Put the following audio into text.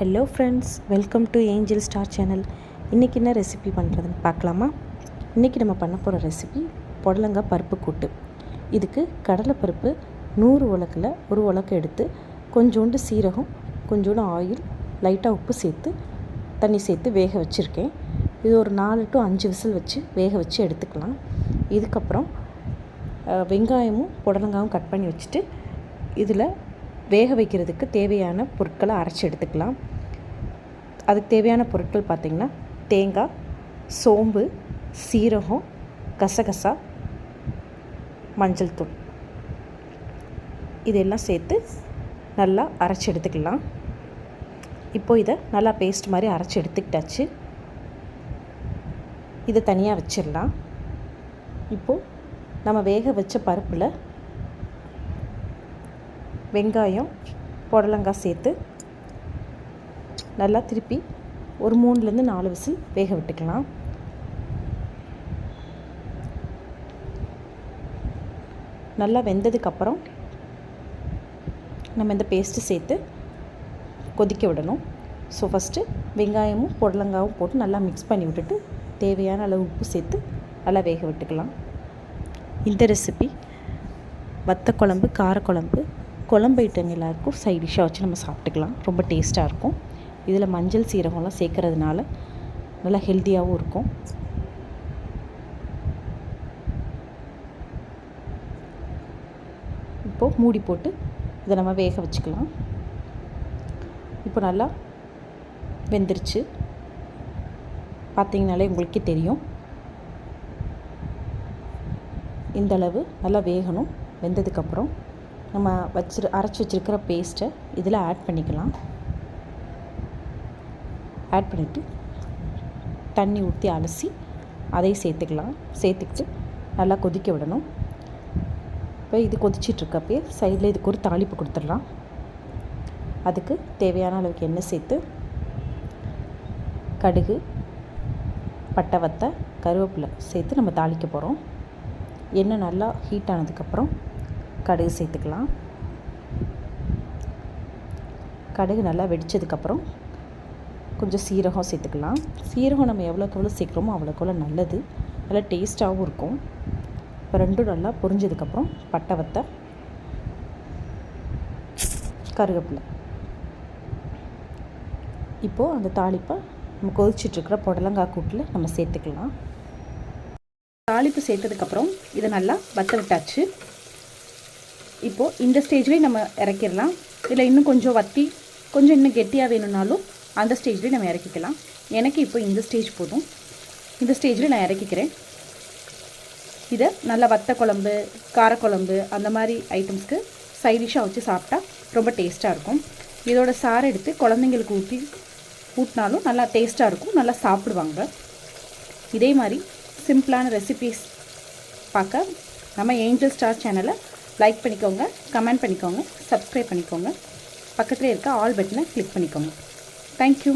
Hello friends welcome to angel star channel இன்றைக்கி என்ன recipe பண்ணுறதுன்னு பார்க்கலாமா? இன்றைக்கி நம்ம பண்ண போகிற ரெசிபி புடலங்காய் பருப்பு கூட்டு. இதுக்கு கடலைப்பருப்பு நூறு உலக்கில் ஒரு உலக்கு எடுத்து கொஞ்சோண்டு சீரகம் கொஞ்சோண்டு ஆயில் லைட்டாக உப்பு சேர்த்து தண்ணி சேர்த்து வேக வச்சுருக்கேன். இது ஒரு நாலு டு அஞ்சு விசில் வச்சு வேக வச்சு எடுத்துக்கலாம். இதுக்கப்புறம் வெங்காயமும் புடலங்காயும் கட் பண்ணி வச்சுட்டு இதில் வேக வைக்கிறதுக்கு தேவையான பொருட்களை அரைச்சி எடுத்துக்கலாம். அதுக்கு தேவையான பொருட்கள் பார்த்திங்கன்னா தேங்காய் சோம்பு சீரகம் கசகசா மஞ்சள் தூள். இதெல்லாம் சேர்த்து நல்லா அரைச்சி எடுத்துக்கலாம். இப்போ இதை நல்லா பேஸ்ட் மாதிரி அரைச்சி எடுத்துக்கிட்டாச்சு. இதை தனியாக வச்சிடலாம். இப்போது நம்ம வேக வச்ச பருப்பில் வெங்காயம் புடலங்காய் சேர்த்து நல்லா திருப்பி ஒரு மூணுலேருந்து நாலு விசில் வேக விட்டுக்கலாம். நல்லா வெந்ததுக்கப்புறம் நம்ம இந்த பேஸ்ட்டு சேர்த்து கொதிக்க விடணும். ஸோ ஃபஸ்ட்டு வெங்காயமும் புடலங்காவும் போட்டு நல்லா மிக்ஸ் பண்ணி விட்டுட்டு தேவையான அளவு உப்பு சேர்த்து நல்லா வேக விட்டுக்கலாம். இந்த ரெசிபி வத்த குழம்பு காரக்குழம்பு குழம்பு ஐட்டம் எல்லாருக்கும் சைட் டிஷ்ஷாக வச்சு நம்ம சாப்பிட்டுக்கலாம். ரொம்ப டேஸ்ட்டாக இருக்கும். இதில் மஞ்சள் சீரகம்லாம் சேர்க்கறதுனால நல்லா ஹெல்த்தியாகவும் இருக்கும். இப்போது மூடி போட்டு இதை நம்ம வேக வச்சுக்கலாம். இப்போ நல்லா வெந்துருச்சு. பார்த்தீங்கனாலே உங்களுக்கே தெரியும். இந்த அளவு நல்லா வேகணும். வெந்ததுக்கப்புறம் நம்ம வச்சு அரைச்சி வச்சிருக்கிற பேஸ்ட்டை இதில் ஆட் பண்ணிக்கலாம். ஆட் பண்ணிவிட்டு தண்ணி ஊற்றி அலசி அதையும் சேர்த்துக்கலாம். சேர்த்துக்கிட்டு நல்லா கொதிக்க விடணும். இப்போ இது கொதிச்சிட்ருக்கப்பே சைடில் இதுக்கு ஒரு தாளிப்பு கொடுத்துடலாம். அதுக்கு தேவையான அளவுக்கு எண்ணெய் சேர்த்து கடுகு பட்டை வத்தை கருவேப்பிலை சேர்த்து நம்ம தாளிக்க போகிறோம் எண்ணெய் நல்லா ஹீட் ஆனதுக்கப்புறம் கடுகு சேர்த்துக்கலாம். கடுகு நல்லா வெடித்ததுக்கப்புறம் கொஞ்சம் சீரகம் சேர்த்துக்கலாம். சீரகம் நம்ம எவ்வளோக்கு எவ்வளோ சேர்க்குறோமோ அவ்வளோக்கு எவ்வளோ நல்லது. நல்லா டேஸ்ட்டாகவும் இருக்கும். இப்போ ரெண்டும் நல்லா பொரிஞ்சதுக்கப்புறம் பட்டை வத்தை கருவேப்பிலை. இப்போது அந்த தாளிப்பை நம்ம கொதிச்சிட்ருக்கிற புடலங்காய் கூட்டில் நம்ம சேர்த்துக்கலாம். தாளிப்பு சேர்த்ததுக்கப்புறம் இதை நல்லா வத்த விட்டாச்சு. இப்போது இந்த ஸ்டேஜ்லேயே நம்ம இறக்கிடலாம். இல்லை இன்னும் கொஞ்சம் வத்தி கொஞ்சம் இன்னும் கெட்டியாக வேணும்னாலும் அந்த ஸ்டேஜ்லேயே நம்ம இறக்கிக்கலாம். எனக்கு இப்போ இந்த ஸ்டேஜ் போதும். இந்த ஸ்டேஜில் நான் இறக்கிக்கிறேன். இதை நல்லா வத்த குழம்பு காரக்குழம்பு அந்த மாதிரி ஐட்டம்ஸ்க்கு சைடிஷாக வச்சு சாப்பிட்டா ரொம்ப டேஸ்ட்டாக இருக்கும். இதோட சாறு எடுத்து குழந்தைங்களுக்கு ஊற்றி ஊட்டினாலும் நல்லா டேஸ்ட்டாக இருக்கும். நல்லா சாப்பிடுவாங்க. இதே மாதிரி சிம்பிளான ரெசிபீஸ் பார்க்க நம்ம ஏஞ்சல் ஸ்டார் சேனலை லைக் பண்ணிக்கோங்க கமெண்ட் பண்ணிக்கோங்க சப்ஸ்கிரைப் பண்ணிக்கோங்க. பக்கத்தில் இருக்க ஆல் பட்டனை கிளிக் பண்ணிக்கோங்க. தேங்க்யூ